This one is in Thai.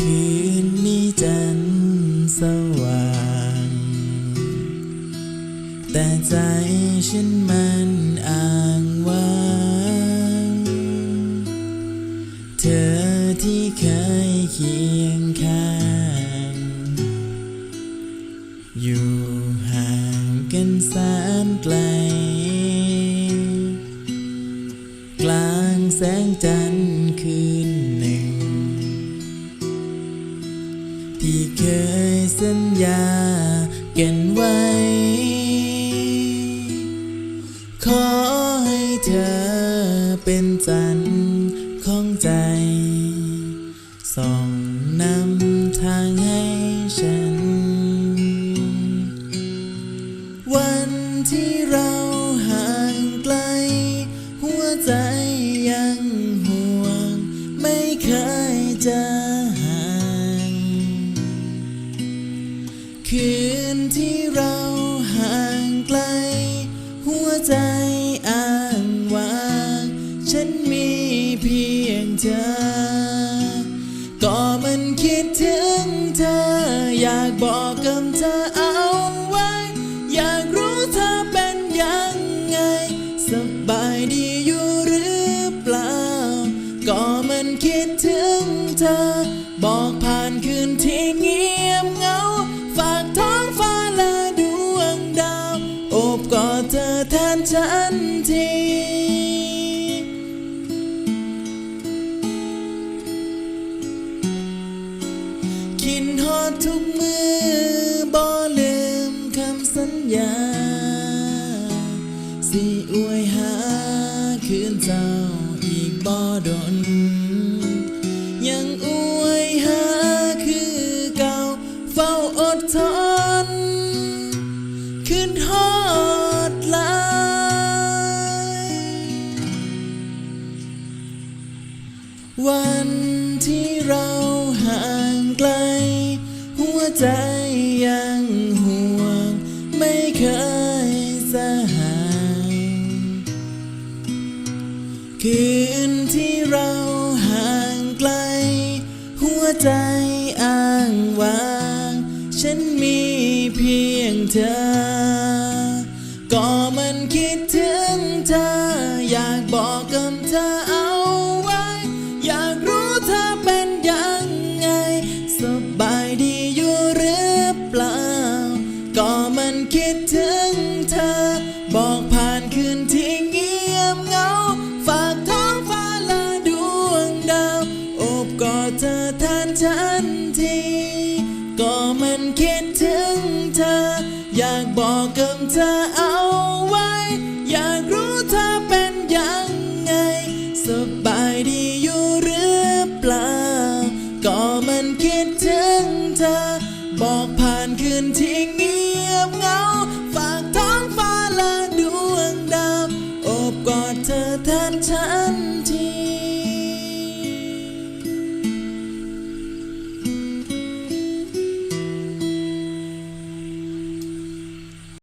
คืนนี้จันทร์สว่าง แต่ใจฉันมันอ้างว้าง เธอที่เคยเคียงข้าง อยู่ห่างกันแสนไกล กลางแสงจันทร์คืน ที่เคยสัญญากันไว้ ขอให้เธอเป็นจันทร์ของใจ ส่องนำทางให้ฉัน วันที่เราห่างไกล หัวใจยังห่วง ไม่เคยจะ คืนที่เราห่างไกล หัวใจอ้างว้าง ฉันมีเพียงเธอ ก็มันคิดถึงเธอ อยากบอกกับเธอ ทุกมือบ่ลืมคำสัญญา สิอวยหาคืนเจ้าอีกบ่ดน ยังอวยหาคือเก่าเฝ้าอดทนคืนฮอดลายวัน ใจยังห่วง ไม่เคยสหายคืนที่เราห่างไกล หัวใจอ้างว้าง ฉันมีเพียงเธอ ก็มันคิดถึงเธอ อยากบอกกับเธอ ทันที ก็มันคิดถึงเธอ อยากบอกกับเธอเอาไว้ อยากรู้เธอเป็นยังไง สบายดีอยู่หรือเปล่า ก็มันคิดถึงเธอ บอกผ่านคืนที่เงียบเหงา ฝากท้องฟ้าและดวงดาว โอบกอดเธอแทนฉัน